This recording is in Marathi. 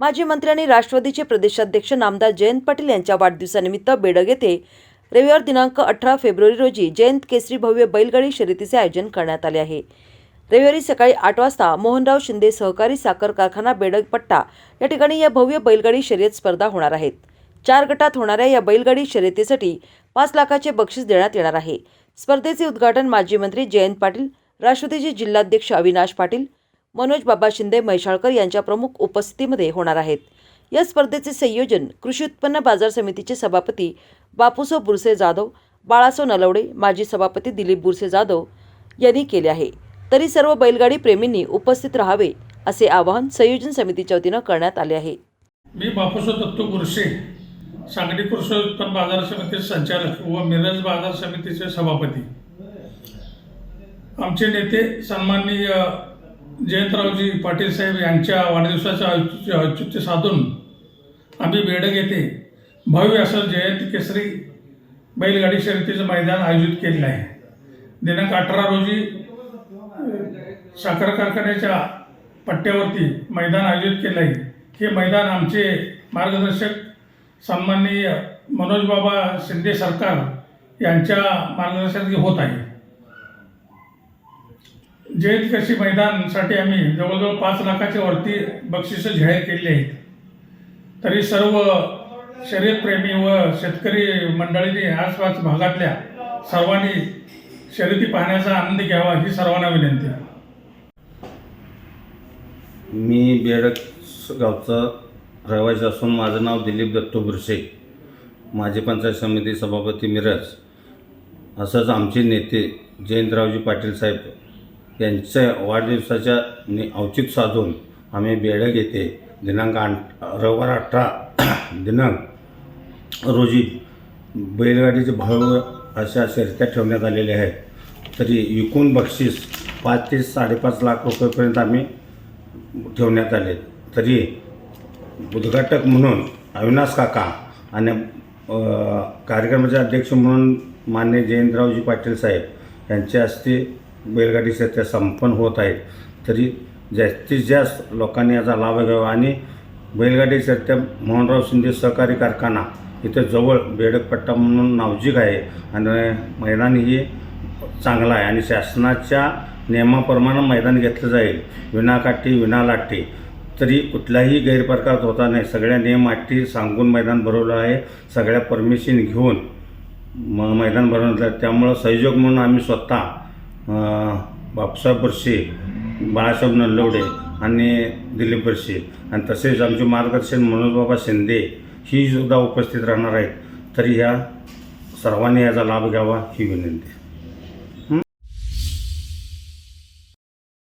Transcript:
माजी मंत्री आणि राष्ट्रवादीचे प्रदेशाध्यक्ष नामदार जयंत पाटील यांच्या वाढदिवसानिमित्त बेडग येथे रविवार दिनांक अठरा फेब्रुवारी रोजी जयंत केसरी भव्य बैलगाडी शर्यतीचे आयोजन करण्यात आले आहे. रविवारी सकाळी आठ वाजता मोहनराव शिंदे सहकारी साखर कारखाना बेडग पट्टा या ठिकाणी या भव्य बैलगाडी शर्यत स्पर्धा होणार आहेत. चार गटात होणाऱ्या या बैलगाडी शर्यतीसाठी पाच लाखाचे बक्षीस देण्यात येणार आहे. स्पर्धेचे उद्घाटन माजी मंत्री जयंत पाटील राष्ट्रवादीचे जिल्हाध्यक्ष अविनाश पाटील मनोज बाबा शिंदे म्हैसाळकर यांच्या प्रमुख उपस्थितीमध्ये होणार आहेत. या स्पर्धेचे संयोजन कृषी उत्पन्न बाजार समितीचे सभापती बापूसो बुरसे जाधव बाळासो नलवडे माजी सभापती दिलीप बुरसे जाधव यांनी केले आहे. तरी सर्व बैलगाडी प्रेमींनी उपस्थित राहावे असे आवाहन संयोजन समितीच्या वतीनं करण्यात आले आहे. मी बापूसो दत्तू बुरसे सांगली कृषी उत्पन्न बाजार समितीचे संचालक व मिरज बाजार समितीचे सभापती. आमचे नेते सन्माननीय जयंतरावजी पाटील साहेब यांच्या वाढदिवसाचं औचित्य औचित्य साधून आम्ही बेडग येथे भव्य असं जयंत केसरी बैलगाडी शर्यतीचं मैदान आयोजित केलेलं आहे. दिनांक अठरा रोजी साखर कारखान्याच्या पट्ट्यावरती मैदान आयोजित केलं आहे. हे मैदान आमचे मार्गदर्शक सन्माननीय मनोज बाबा शिंदे सरकार यांच्या मार्गदर्शनात होत आहे. जयंत कृषी मैदानसाठी आम्ही जवळजवळ पाच लाखाच्या वरती बक्षिसं जाहीर केली आहेत. तरी सर्व शर्यतप्रेमी व शेतकरी मंडळींनी आसपास भागातल्या सर्वांनी शर्यती पाहण्याचा आनंद घ्यावा ही सर्वांना विनंती आहे. मी बेडक गावचा रहिवासी असून माझं नाव दिलीप दत्तू बुरसे. माजी पंचायत समिती सभापती मिरज. असंच आमचे नेते जयंतरावजी पाटील साहेब यांच्या वाढदिवसाच्या नि औचित साधून आम्ही बेळग येथे दिनांक आठ रविवार अठरा दिनांक रोजी बैलगाडीचे भव्य अशा शर्त्या ठेवण्यात आलेल्या आहेत. तरी एकूण बक्षीस पाच ते साडेपाच लाख रुपयेपर्यंत आम्ही ठेवण्यात आले. तरी उद्घाटक म्हणून अविनाश काका आणि कार्यक्रमाचे अध्यक्ष म्हणून मान्य जयंतरावजी पाटील साहेब यांच्या हस्ते बैलगाडी शर्यत्या संपन्न होत आहेत. तरी जास्तीत जास्त लोकांनी याचा लाभ घ्यावा आणि बैलगाडी शर्यत्या मोहनराव शिंदे सहकारी कारखाना इथं जवळ बेडकपट्टा म्हणून नावजिक आहे आणि मैदान ही चांगला आहे आणि शासनाच्या नियमाप्रमाणे मैदान घेतलं जाईल. विनाकाठी विनालाठी तरी कुठलाही गैरप्रकार होता नाही. सगळ्या नियम अटी सांगून मैदान भरवलं आहे. सगळ्या परमिशन घेऊन म मैदान भरवलं आहे त्यामुळं संयोग म्हणून आम्ही स्वतः बापसा बर्शी बाळासाहेब नल्लवडे आणि दिलीप बर्षे आणि तसेच आमचे मार्गदर्शन मनोजबाबा शिंदे ही सुद्धा उपस्थित राहणार आहेत. तरी ह्या सर्वांनी याचा लाभ घ्यावा ही विनंती